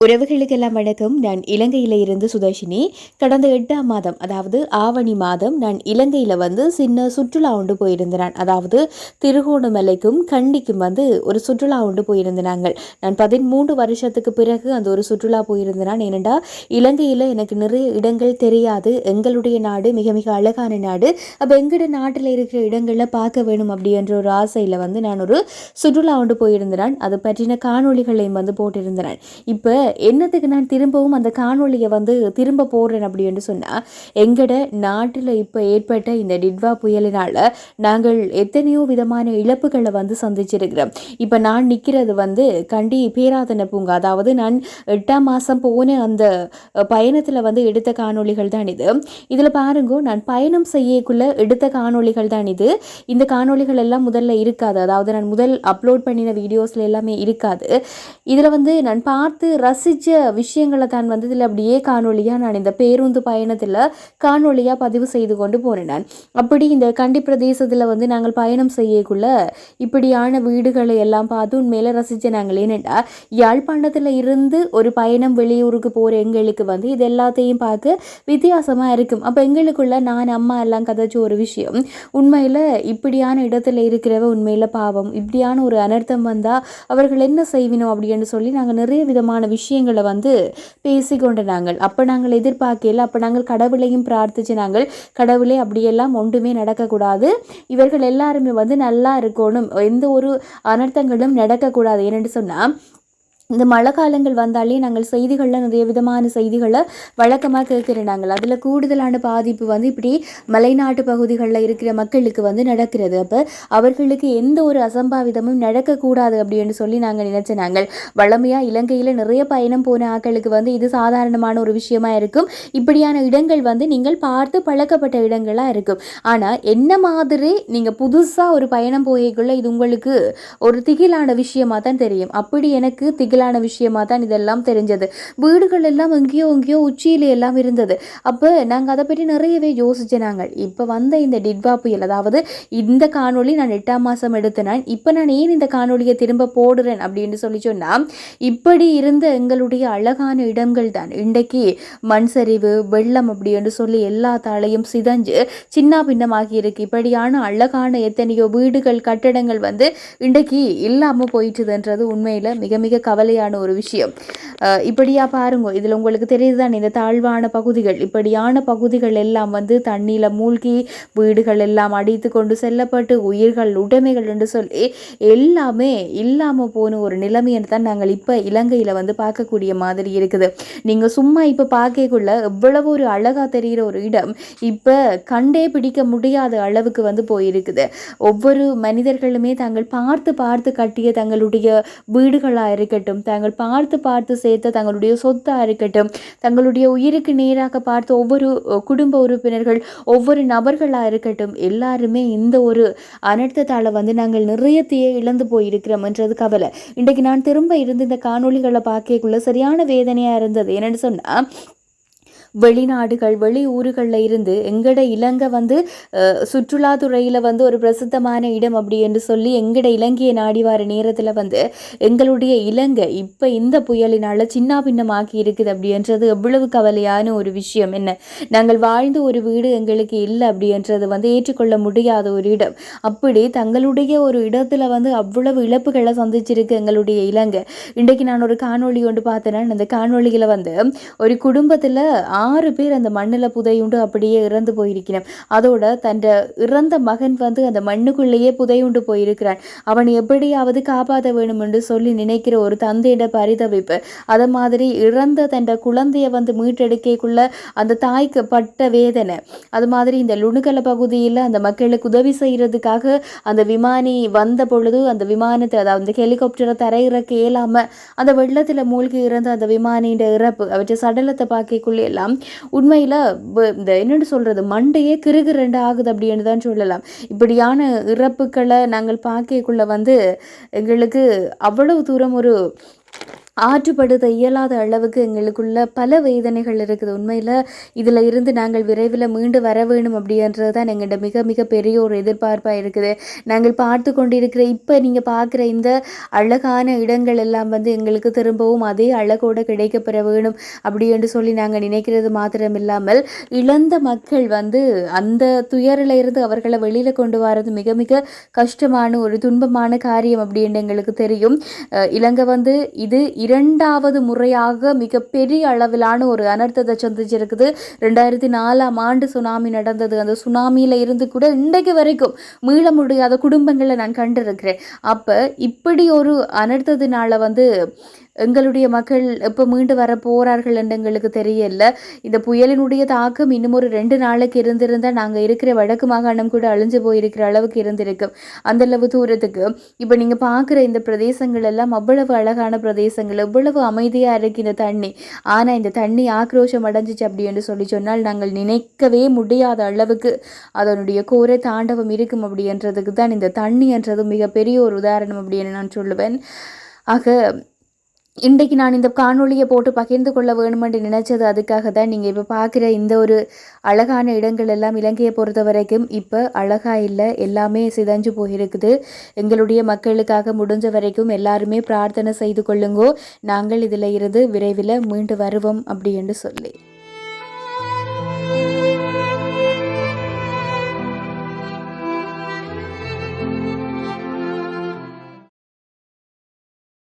உறவுகளுக்கெல்லாம் வணக்கம். நான் இலங்கையில இருந்து சுதர்ஷினி. கடந்த எட்டாம் மாதம் அதாவது ஆவணி மாதம் நான் இலங்கையில வந்து சின்ன சுற்றுலா உண்டு போயிருந்தேன். அதாவது திருகோணமலைக்கும் கண்டிக்கும் வந்து ஒரு சுற்றுலா உண்டு போயிருந்தாங்க நான் பதிமூன்று வருஷத்துக்கு பிறகு அந்த ஒரு சுற்றுலா போயிருந்தேன் ஏனெண்டா இலங்கையில எனக்கு நிறைய இடங்கள் தெரியாது. எங்களுடைய நாடு மிக மிக அழகான நாடு. அப்போ எங்கட நாட்டில் இருக்கிற இடங்களில் பார்க்க வேணும் அப்படின்ற ஒரு ஆசையில் வந்து நான் ஒரு சுற்றுலா உண்டு போயிருந்தேன் அது பற்றின காணொளிகளையும் வந்து போட்டிருந்தேன் இப்போ என்னத்துக்கு நான் திரும்பவும் அந்த காணொலியை வந்து திரும்ப போடுறேன் அப்படின்னு சொன்னால் எங்கட நாட்டில் இப்போ ஏற்பட்ட இந்த டிட்வா புயலினால் நாங்கள் எத்தனையோ விதமான இழப்புகளை வந்து சந்திச்சிருக்கிறோம். இப்போ நான் நிற்கிறது வந்து கண்டி பேராதன பூங்கா. அதாவது நான் எட்டாம் மாதம் போன அந்த பயணத்தில் வந்து எடுத்த காணொலிகள் தான் இது. இதில் பாருங்க நான் பயணம் செய்யக்குள்ள எடுத்த காணொலிகள் தான் இது. இந்த காணொலிகள் எல்லாம் முதல்ல இருக்காது. அதாவது நான் முதல் அப்லோட் பண்ணின வீடியோஸில் எல்லாமே இருக்காது. இதில் வந்து நான் பார்த்து ரச ரசித்த விஷயங்களை தான் வந்து இதில் அப்படியே காணொலியாக நான் இந்த பேருந்து பயணத்தில் காணொலியாக பதிவு செய்து கொண்டு போனேன் அப்படி இந்த கண்டி பிரதேசத்தில் வந்து நாங்கள் பயணம் செய்யக்குள்ள இப்படியான வீடுகளை எல்லாம் பார்த்து உண்மையில் ரசித்த நாங்கள் ஏனெண்டா யாழ்ப்பாணத்தில் இருந்து ஒரு பயணம் வெளியூருக்கு போகிற எங்களுக்கு வந்து இது எல்லாத்தையும் பார்க்க வித்தியாசமாக இருக்கும். அப்போ எங்களுக்குள்ள நான் அம்மா எல்லாம் கதைச்ச ஒரு விஷயம் உண்மையில் இப்படியான இடத்துல இருக்கிறவ உண்மையில் பாவம் இப்படியான ஒரு அனர்த்தம் வந்தால் அவர்கள் என்ன செய்வினோம் அப்படின்னு சொல்லி நாங்கள் நிறைய விதமான விஷயம் விஷயங்களை வந்து பேசிக்கொண்டு நாங்கள். அப்போ நாங்கள் எதிர்பார்க்கல அப்போ நாங்கள் கடவுளையும் பிரார்த்திச்சு நாங்கள் கடவுளே அப்படியெல்லாம் ஒன்றுமே நடக்கக்கூடாது. இவர்கள் எல்லாருமே வந்து நல்லா இருக்கணும். எந்த ஒரு அனர்த்தங்களும் நடக்கக்கூடாது. ஏனென்று சொன்னால் இந்த மழை காலங்கள் வந்தாலே நாங்கள் செய்திகளில் நிறைய விதமான செய்திகளை வழக்கமாக கேட்குற நாங்கள் அதில் கூடுதலான பாதிப்பு வந்து இப்படி மலைநாட்டு பகுதிகளில் இருக்கிற மக்களுக்கு வந்து நடக்கிறது. அப்போ அவர்களுக்கு எந்த ஒரு அசம்பாவிதமும் நடக்கக்கூடாது அப்படின்னு சொல்லி நாங்கள் நினச்ச நாங்கள் வளமையாக இலங்கையில் நிறைய பயணம் போன ஆக்களுக்கு வந்து இது சாதாரணமான ஒரு விஷயமா இருக்கும். இப்படியான இடங்கள் வந்து நீங்கள் பார்த்து பழக்கப்பட்ட இடங்களாக இருக்கும். ஆனால் என்ன மாதிரி நீங்கள் புதுசாக ஒரு பயணம் போகைக்குள்ளே இது உங்களுக்கு ஒரு திகிலான விஷயமாக தான் தெரியும். அப்படி எனக்கு திகில் சிக்கலான விஷயமா தான் இதெல்லாம் தெரிஞ்சது. வீடுகள் எல்லாம் எங்கேயோ எங்கேயோ உச்சியில எல்லாம் இருந்தது. அப்போ நாங்கள் அதை பற்றி நிறையவே யோசிச்ச நாங்கள். இப்போ வந்த இந்த டிட்வா புயல் அதாவது இந்த காணொலி நான் எட்டாம் மாதம் எடுத்தேன். இப்போ நான் ஏன் இந்த காணொலியை திரும்ப போடுறேன் அப்படின்னு சொல்லி சொன்னால் இப்படி இருந்த எங்களுடைய அழகான இடங்கள் தான். இன்றைக்கு மண் சரிவு வெள்ளம் அப்படின்னு சொல்லி எல்லா தாளையும் சிதஞ்சு சின்ன பின்னமாகி இருக்கு. இப்படியான அழகான எத்தனையோ வீடுகள் கட்டடங்கள் வந்து இன்றைக்கு இல்லாமல் போயிட்டுதுன்றது உண்மையில் மிக மிக கவலை கவலையான ஒரு விஷயம். இப்படியா பாருங்க இதில் உங்களுக்கு தெரியுதுதான் இந்த தாழ்வான பகுதிகள். இப்படியான பகுதிகள் எல்லாம் வந்து தண்ணியில் மூழ்கி வீடுகள் எல்லாம் அடித்து கொண்டு செல்லப்பட்டு உயிர்கள் உடைமைகள் என்று சொல்லி எல்லாமே இல்லாமல் போன ஒரு நிலைமையை தான் நாங்கள் இப்போ இலங்கையில் வந்து பார்க்கக்கூடிய மாதிரி இருக்குது. நீங்கள் சும்மா இப்போ பார்க்கக்குள்ள எவ்வளவு ஒரு அழகாக தெரிகிற ஒரு இடம் இப்போ கண்டே பிடிக்க முடியாத அளவுக்கு வந்து போயிருக்குது. ஒவ்வொரு மனிதர்களுமே தாங்கள் பார்த்து பார்த்து கட்டிய தங்களுடைய வீடுகளாக இருக்கட்டும் இருக்கட்டும் தாங்கள் பார்த்து பார்த்து சேர்த்த தங்களுடைய சொத்தாக இருக்கட்டும் தங்களுடைய உயிருக்கு நேராக பார்த்து ஒவ்வொரு குடும்ப உறுப்பினர்கள் ஒவ்வொரு நபர்களாக இருக்கட்டும் எல்லாருமே இந்த ஒரு அனர்த்தத்தால் வந்து நாங்கள் நிறையத்தையே இழந்து போயிருக்கிறோம்ன்றது கவலை. இன்றைக்கு நான் திரும்ப இருந்து இந்த காணொலிகளை பார்க்கக்குள்ள சரியான வேதனையாக இருந்தது. என்னென்னு சொன்னால் வெளிநாடுகள் வெளி ஊர்களில் இருந்து எங்கட இலங்கை வந்து சுற்றுலாத்துறையில் வந்து ஒரு பிரசித்தமான இடம் அப்படி என்று சொல்லி எங்கட இலங்கையை நாடி வர நேரத்தில் வந்து எங்களுடைய இலங்கை இப்போ இந்த புயலினால் சின்ன பின்னமாக்கி இருக்குது அப்படின்றது எவ்வளவு கவலையான ஒரு விஷயம் என்ன? நாங்கள் வாழ்ந்த ஒரு வீடு எங்களுக்கு இல்லை அப்படின்றது வந்து ஏற்றுக்கொள்ள முடியாத ஒரு இடம். அப்படி தங்களுடைய ஒரு இடத்துல வந்து அவ்வளவு இழப்புகளை சந்திச்சிருக்கு எங்களுடைய இலங்கை. இன்றைக்கு நான் ஒரு காணொலி ஒன்று பார்த்தேன்னா அந்த காணொலியில் வந்து ஒரு குடும்பத்தில் ஆறு பேர் அந்த மண்ணில் புதையுண்டு அப்படியே இறந்து போயிருக்கிறேன். அதோட தன் இறந்த மகன் வந்து அந்த மண்ணுக்குள்ளேயே புதையுண்டு போயிருக்கிறான். அவன் எப்படியாவது காப்பாற்ற வேணும் என்று சொல்லி நினைக்கிற ஒரு தந்தையிட பரிதவிப்பு. அதை மாதிரி இறந்த தன் குழந்தைய வந்து மீட்டெடுக்கக்குள்ள அந்த தாய்க்கு பட்ட வேதனை. அது மாதிரி இந்த லுணுகலை பகுதியில் அந்த மக்களுக்கு உதவி செய்கிறதுக்காக அந்த விமானி வந்த பொழுது அந்த விமானத்தை அதாவது ஹெலிகாப்டரை தரையிறக்க இயலாமல் அந்த வெள்ளத்தில் மூழ்கி இறந்த அந்த விமானியின் இறப்பு அவற்றை சடலத்தை பார்க்கக்குள்ளே எல்லாம் சொல்லலாம். உண்மையில் இந்த என்னென்னு சொல்கிறது மண்டையே கிருகு ரெண்டு ஆகுது அப்படின்னு தான் சொல்லலாம். இப்படியான இறப்புக்களை நாங்கள் பார்க்கக்குள்ள வந்து எங்களுக்கு அவ்வளவு தூரம் ஒரு ஆற்றுப்படுத்த இயலாத அளவுக்கு எங்களுக்குள்ள பல வேதனைகள் இருக்குது. உண்மையில் இதில் இருந்து நாங்கள் விரைவில் மீண்டு வர வேணும் அப்படின்றது தான் எங்கள்கிட்ட மிக மிக பெரிய ஒரு எதிர்பார்ப்பாக இருக்குது. நாங்கள் பார்த்து கொண்டிருக்கிற இப்போ நீங்கள் பார்க்குற இந்த அழகான இடங்கள் எல்லாம் வந்து எங்களுக்கு திரும்பவும் அதே அழகோடு கிடைக்கப்பெற வேணும் அப்படி என்று சொல்லி நாங்கள் நினைக்கிறது மாத்திரம் இல்லாமல் இழந்த மக்கள் வந்து அந்த துயரில் இருந்து அவர்களை வெளியில் கொண்டு வரது மிக மிக கஷ்டமான ஒரு துன்பமான காரியம் அப்படின்னு எங்களுக்கு தெரியும். இலங்கை வந்து இது இரண்டாவது முறையாக மிகப்பெரிய அளவிலான ஒரு அனர்த்தத்தை சந்திச்சிருக்குது. ரெண்டாயிரத்தி நாலாம் ஆண்டு சுனாமி நடந்தது. அந்த சுனாமியில் இருந்து கூட இன்றைக்கு வரைக்கும் மீள முடியாத குடும்பங்களை நான் கண்டிருக்கிறேன். அப்போ இப்படி ஒரு அனர்த்தத்தினால வந்து எங்களுடைய மக்கள் எப்போ மீண்டு வர போகிறார்கள் என்று எங்களுக்கு தெரியல. இந்த புயலினுடைய தாக்கம் இன்னும் ஒரு ரெண்டு நாளைக்கு இருந்திருந்தால் நாங்கள் இருக்கிற வடக்கு மாகாணம் கூட அழிஞ்சு போயிருக்கிற அளவுக்கு இருந்திருக்கும். அந்த அளவு தூரத்துக்கு. இப்போ நீங்கள் பார்க்குற இந்த பிரதேசங்கள் எல்லாம் அவ்வளவு அழகான பிரதேசங்கள் எவ்வளவு அமைதியாக இருக்கு இந்த தண்ணி. ஆனால் இந்த தண்ணி ஆக்ரோஷம் அடைஞ்சிச்சு அப்படி என்று சொல்லி சொன்னால் நாங்கள் நினைக்கவே முடியாத அளவுக்கு அதனுடைய கோர தாண்டவம் இருக்கும் அப்படின்றதுக்கு தான் இந்த தண்ணி என்றது மிகப்பெரிய ஒரு உதாரணம் அப்படின்னு நான் சொல்லுவேன். ஆக இன்றைக்கு நான் இந்த காணொலியை போட்டு பகிர்ந்து கொள்ள வேணுமென்று நினைச்சது அதுக்காக தான் நீங்கள் இப்போ பார்க்குற இந்த ஒரு அழகான இடங்கள் எல்லாம் இலங்கையை பொறுத்த வரைக்கும் இப்போ அழகாக இல்லை எல்லாமே சிதஞ்சு போயிருக்குது. எங்களுடைய மக்களுக்காக முடிஞ்ச வரைக்கும் எல்லாருமே பிரார்த்தனை செய்து கொள்ளுங்கோ. நாங்கள் இதில் இருந்து விரைவில் மீண்டு வருவோம் அப்படி என்று சொல்லி.